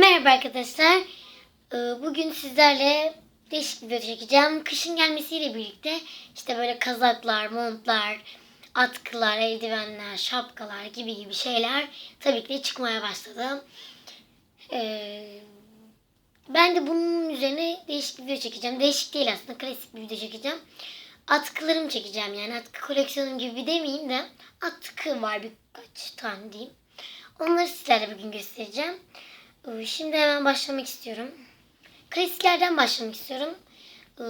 Merhaba arkadaşlar. Ee, Bugün sizlerle değişik bir video çekeceğim. Kışın gelmesiyle birlikte işte böyle kazaklar, montlar, atkılar, eldivenler, şapkalar gibi gibi şeyler tabii ki de çıkmaya başladı. Ee, Ben de bunun üzerine değişik bir video çekeceğim. Değişik değil aslında klasik bir video çekeceğim. Atkılarımı çekeceğim yani atkı koleksiyonum gibi demeyeyim de atkı var birkaç tane diyeyim. Onları sizlerle bugün göstereceğim. Ee, Şimdi hemen başlamak istiyorum. Klasiklerden başlamak istiyorum. Ee,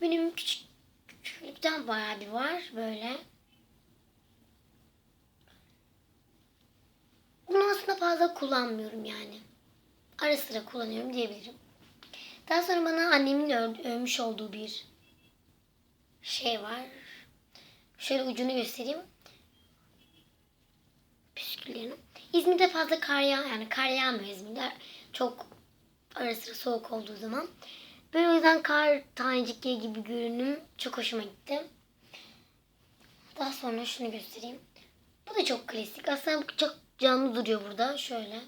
Benim küçük küçüklükten bayağı bir var böyle. Bunu aslında fazla kullanmıyorum yani. Ara sıra kullanıyorum diyebilirim. Daha sonra bana annemin örmüş olduğu bir şey var. Şöyle ucunu göstereyim. Püsküllerini. İzmir'de fazla kar yağ yani kar yağmıyor İzmir'de. Çok ara sıra soğuk olduğu zaman. Böyle o yüzden kar tanecikleri gibi görünüm çok hoşuma gitti. Daha sonra şunu göstereyim. Bu da çok klasik. Aslında bu çok canlı duruyor burada. Şöyle.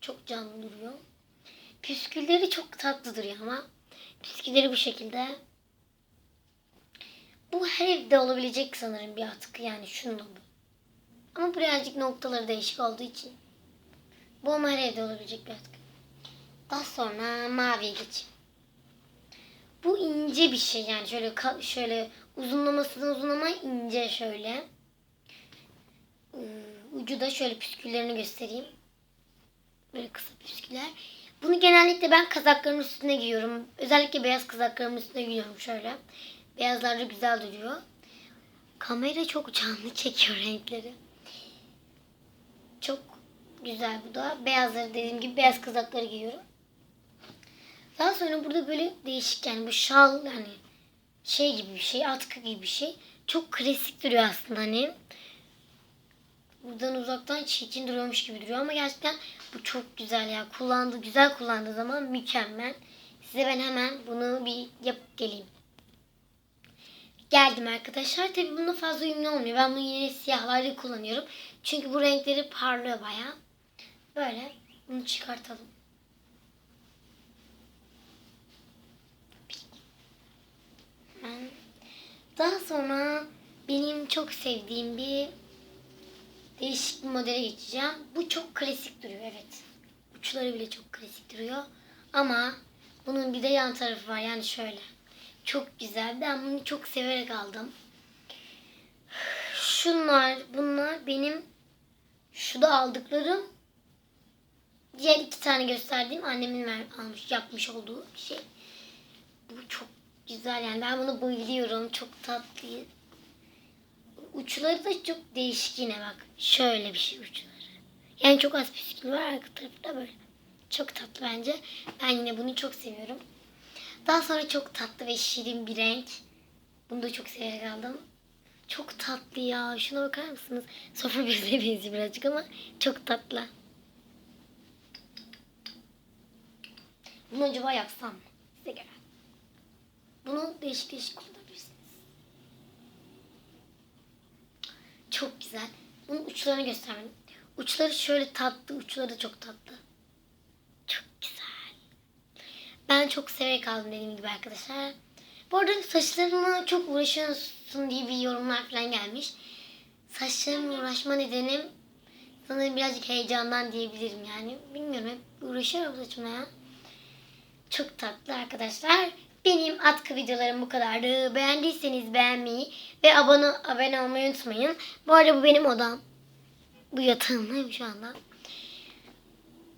Çok canlı duruyor. Püskülleri çok tatlı duruyor ama. Püskülleri bu şekilde. Bu her evde olabilecek sanırım bir atkı. Yani şununla bu. Ama birazcık noktaları değişik olduğu için. Bu ama her evde olabilecek bir atkı. Daha sonra maviye geçeyim. Bu ince bir şey yani şöyle şöyle uzunlamasından uzunlama ince şöyle. Ee, ucu da şöyle püsküllerini göstereyim. Böyle kısa püsküller. Bunu genellikle ben kazaklarımın üstüne giyiyorum. Özellikle beyaz kazaklarımın üstüne giyiyorum şöyle. Beyazlar da güzel duruyor. Kamera çok canlı çekiyor renkleri. Çok güzel bu da. Beyazları dediğim gibi beyaz kazakları giyiyorum. Daha sonra burada böyle değişik yani bu şal yani şey gibi bir şey, atkı gibi bir şey. Çok klasik duruyor aslında hani. Buradan uzaktan çirkin duruyormuş gibi duruyor ama gerçekten bu çok güzel ya. Kullandığı, güzel kullandığı zaman mükemmel. Size ben hemen bunu bir yapıp geleyim. Geldim arkadaşlar. Tabii bununla fazla uyumlu olmuyor. Ben bunu yine siyahlarda kullanıyorum. Çünkü bu renkleri parlıyor baya. Böyle bunu çıkartalım. Hemen. Daha sonra benim çok sevdiğim bir değişik bir modele geçeceğim. Bu çok klasik duruyor evet. Uçları bile çok klasik duruyor. Ama bunun bir de yan tarafı var yani şöyle. Çok güzel. Ben bunu çok severek aldım. Şunlar, bunlar benim şu da aldıklarım. Diğer iki tane gösterdiğim annemin almış, yapmış olduğu şey. Bu çok güzel yani ben bunu bayılıyorum. Çok tatlı. Uçları da çok değişik yine bak. Şöyle bir şey uçları. Yani çok az püskül var arka tarafı da böyle. Çok tatlı bence. Ben yine bunu çok seviyorum. Daha sonra çok tatlı ve şirin bir renk. Bunu da çok severek aldım. Çok tatlı ya. Şuna bakar mısınız? Sofra bezine benziyor birazcık ama çok tatlı. Bunu acaba yapsam mı? Size göre. Bunu değişik değişik kullanabilirsiniz. Çok güzel. Bunun uçlarını göstermedim. Uçları şöyle tatlı. Uçları da çok tatlı. Çok güzel. Ben çok severek aldım dediğim gibi arkadaşlar. Bu arada saçlarımla çok uğraşıyorsun diye bir yorumlar falan gelmiş. Saçlarımla uğraşma nedenim sanırım birazcık heyecandan diyebilirim yani. Bilmiyorum hep uğraşıyorum saçımla ya. Çok tatlı arkadaşlar. Benim atkı videolarım bu kadardı. Beğendiyseniz beğenmeyi ve abone, abone olmayı unutmayın. Bu arada bu benim odam. Bu yatağımdayım şu anda.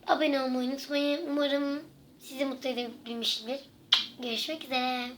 Abone olmayı unutmayın. Umarım sizi mutlu edebilmişimdir. Görüşmek üzere.